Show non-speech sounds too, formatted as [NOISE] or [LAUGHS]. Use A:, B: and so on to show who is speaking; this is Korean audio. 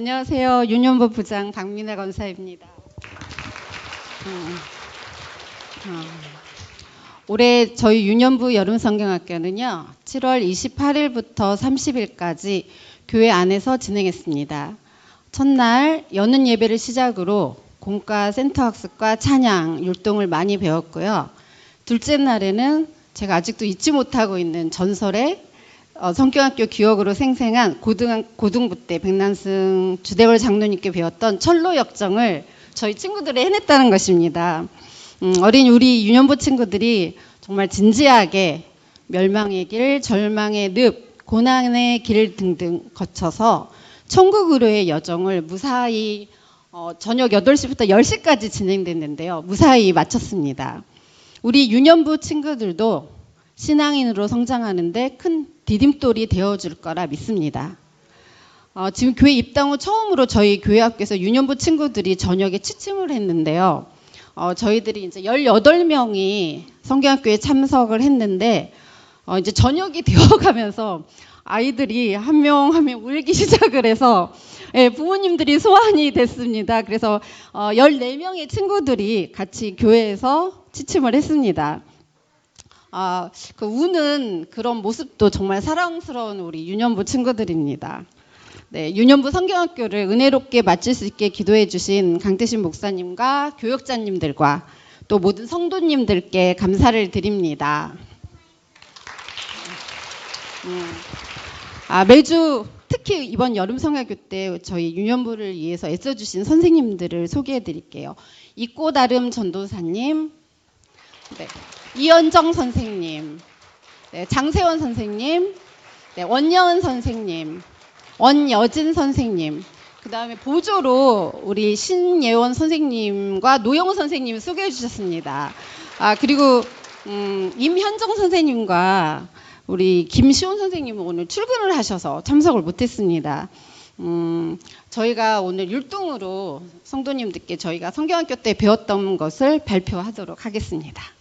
A: 안녕하세요. 유년부 부장 박민아 권사입니다. 음, 어, 올해 저희 유년부 여름 성경학교는요, 7월 28일부터 30일까지 교회 안에서 진행했습니다. 첫날 여는 예배를 시작으로 공과 센터 학습과 찬양, 율동을 많이 배웠고요. 둘째 날에는 제가 아직도 잊지 못하고 있는 전설의 어, 성경학교 기억으로 생생한 고등, 고등부 때 백난승 주대월 장로님께 배웠던 철로 역정을 저희 친구들이 해냈다는 것입니다. 음, 어린 우리 유년부 친구들이 정말 진지하게 멸망의 길, 절망의 늪, 고난의 길 등등 거쳐서 천국으로의 여정을 무사히 어, 저녁 8시부터 10시까지 진행됐는데요. 무사히 마쳤습니다. 우리 유년부 친구들도 신앙인으로 성장하는데 큰 디딤돌이 되어줄 거라 믿습니다. 어, 지금 교회 입당 후 처음으로 저희 교회 학교에서 유년부 친구들이 저녁에 취침을 했는데요. 어, 저희들이 이제 18명이 성경학교에 참석을 했는데 어, 이제 저녁이 [LAUGHS] 되어가면서 아이들이 한 명 한 명 울기 [LAUGHS] 시작을 해서 예, 부모님들이 소환이 됐습니다. 그래서 어, 14명의 친구들이 같이 교회에서 취침을 했습니다. 아, 그 우는 그런 모습도 정말 사랑스러운 우리 유년부 친구들입니다. 네, 유년부 성경학교를 은혜롭게 마칠 수 있게 기도해 주신 강태신 목사님과 교역자님들과 또 모든 성도님들께 감사를 드립니다. 음, 아, 매주 특히 이번 여름 성학교 때 저희 유년부를 위해서 애써주신 선생님들을 소개해 드릴게요. 이꼬다름 전도사님, 네, 이현정 선생님, 네, 장세원 선생님, 네, 원여은 선생님, 원여진 선생님, 그 다음에 보조로 우리 신예원 선생님과 노영우 선생님 소개해 주셨습니다. 아, 그리고, 음, 임현정 선생님과 우리 김시온 선생님은 오늘 출근을 하셔서 참석을 못했습니다. 음, 저희가 오늘 율동으로 성도님들께 저희가 성경학교 때 배웠던 것을 발표하도록 하겠습니다.